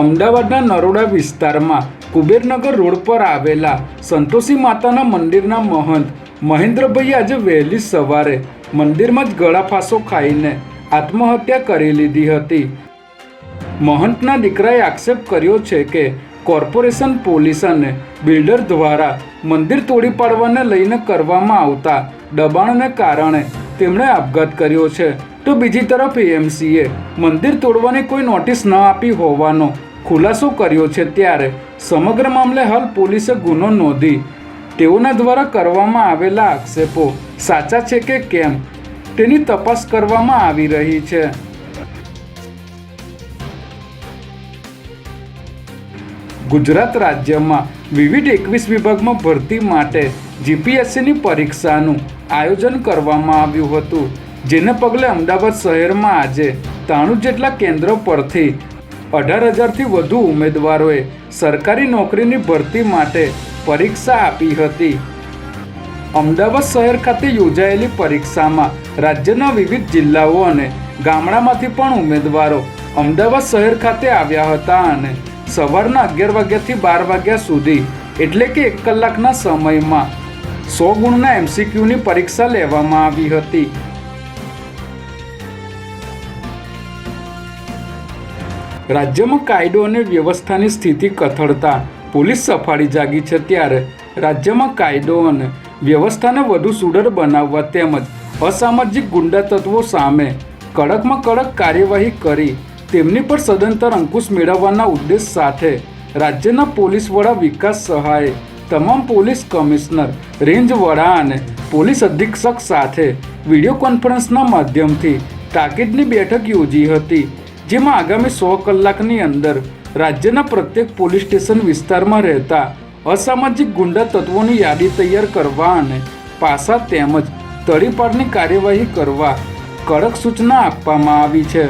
અમદાવાદના નરોડા વિસ્તારમાં કુબેરનગર રોડ પર આવેલા સંતોષી માતાના મંદિરના મહંત મહેન્દ્રભાઈ આજે વહેલી સવારે મંદિરમાં જ ગળાફાંસો ખાઈને આત્મહત્યા કરી લીધી હતી. મહંતના દીકરાએ આક્ષેપ કર્યો છે કે કોર્પોરેશન પોલીસ અને બિલ્ડર દ્વારા મંદિર તોડી પાડવાને લઈને કરવામાં આવતા દબાણને કારણે તેમણે આપઘાત કર્યો છે. તો બીજી તરફ એએમસીએ મંદિર તોડવાની કોઈ નોટિસ ન આપી હોવાનો ખુલાસો કર્યો છે ત્યારે સમગ્ર મામલે હાલ પોલીસે ગુનો નોંધી તેઓના દ્વારા કરવામાં આવેલા આક્ષેપો સાચા છે કે કેમ તેની તપાસ કરવામાં આવી રહી છે. ગુજરાત રાજ્યમાં વિવિધ એકવીસ વિભાગમાં ભરતી માટે જીપીએસસીની પરીક્ષાનું આયોજન કરવામાં આવ્યું હતું. જેને પગલે અમદાવાદ શહેરમાં આજે ત્રાણું જેટલા કેન્દ્રો પરથી અઢાર હજારથી વધુ ઉમેદવારોએ સરકારી નોકરીની ભરતી માટે પરીક્ષા આપી હતી. અમદાવાદ શહેર ખાતે યોજાયેલી પરીક્ષામાં રાજ્યના વિવિધ જિલ્લાઓ અને ગામડામાંથી પણ ઉમેદવારો અમદાવાદ શહેર ખાતે આવ્યા હતા અને સવારના અગિયાર વાગ્યાથી બાર વાગ્યા સુધી એટલે કે એક કલાકના સમયમાં સો ગુણના એમસીક્યુની પરીક્ષા લેવામાં આવી હતી. રાજ્યમાં કાયદો અને વ્યવસ્થાની સ્થિતિ કથળતા. પોલીસ સફાળી જાગી છે ત્યારે રાજ્યમાં કાયદો અને વ્યવસ્થાને વધુ સુદૃઢ બનાવવા તેમજ અસામાજિક ગુંડા તત્વો સામે કડકમાં કડક કાર્યવાહી કરી તેમની પર સદંતર અંકુશ મેળવવાના ઉદ્દેશ સાથે રાજ્યના પોલીસ વડા વિકાસ સહાયે, તમામ પોલીસ કમિશનર, રેન્જ વડા અને પોલીસ અધિક્ષક સાથે વીડિયો કોન્ફરન્સના માધ્યમથી તાકીદની બેઠક યોજી હતી. જેમાં આગામી સો કલાકની અંદર રાજ્યના પ્રત્યેક પોલીસ સ્ટેશન વિસ્તારમાં રહેતા અસામાજિક ગુંડા તત્વોની યાદી તૈયાર કરવા અને પાસા તેમજ તડીપાડની કાર્યવાહી કરવા કડક સૂચના આપવામાં આવી છે.